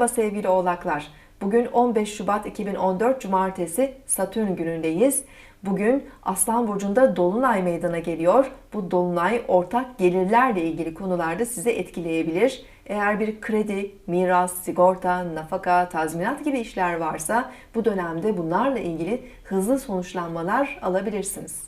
Merhaba sevgili oğlaklar. Bugün 15 Şubat 2014 Cumartesi Satürn günündeyiz. Bugün Aslan Burcu'nda Dolunay meydana geliyor. Bu Dolunay ortak gelirlerle ilgili konularda sizi etkileyebilir. Eğer bir kredi, miras, sigorta, nafaka, tazminat gibi işler varsa bu dönemde bunlarla ilgili hızlı sonuçlanmalar alabilirsiniz.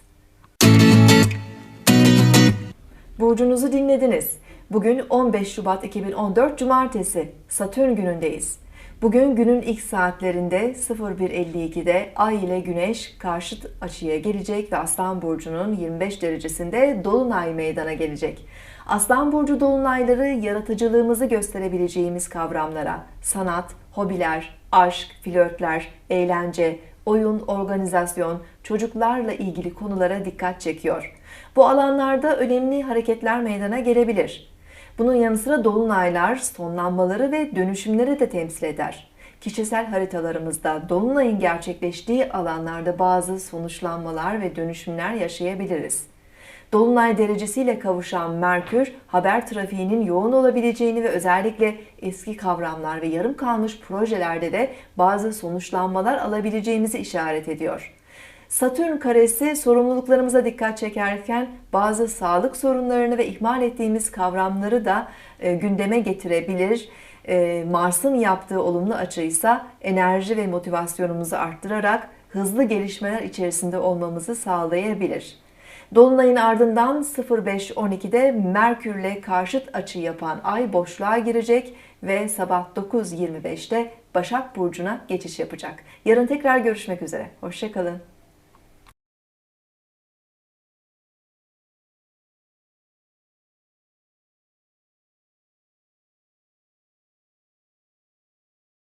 Burcunuzu dinlediniz. Bugün 15 Şubat 2014 Cumartesi Satürn günündeyiz. Bugün günün ilk saatlerinde 01.52'de Ay ile Güneş karşıt açıya gelecek ve Aslan Burcu'nun 25 derecesinde Dolunay meydana gelecek. Aslan Burcu Dolunayları yaratıcılığımızı gösterebileceğimiz kavramlara, sanat, hobiler, aşk, flörtler, eğlence, oyun, organizasyon, çocuklarla ilgili konulara dikkat çekiyor. Bu alanlarda önemli hareketler meydana gelebilir. Bunun yanı sıra dolunaylar sonlanmaları ve dönüşümleri de temsil eder. Kişisel haritalarımızda dolunayın gerçekleştiği alanlarda bazı sonuçlanmalar ve dönüşümler yaşayabiliriz. Dolunay derecesiyle kavuşan Merkür, haber trafiğinin yoğun olabileceğini ve özellikle eski kavramlar ve yarım kalmış projelerde de bazı sonuçlanmalar alabileceğimizi işaret ediyor. Satürn karesi sorumluluklarımıza dikkat çekerken bazı sağlık sorunlarını ve ihmal ettiğimiz kavramları da e, gündeme getirebilir. E, Mars'ın yaptığı olumlu açıysa enerji ve motivasyonumuzu arttırarak hızlı gelişmeler içerisinde olmamızı sağlayabilir. Dolunayın ardından 05.12'de Merkürle karşıt açı yapan Ay boşluğa girecek ve sabah 9.25'te Başak Burcu'na geçiş yapacak. Yarın tekrar görüşmek üzere. Hoşçakalın.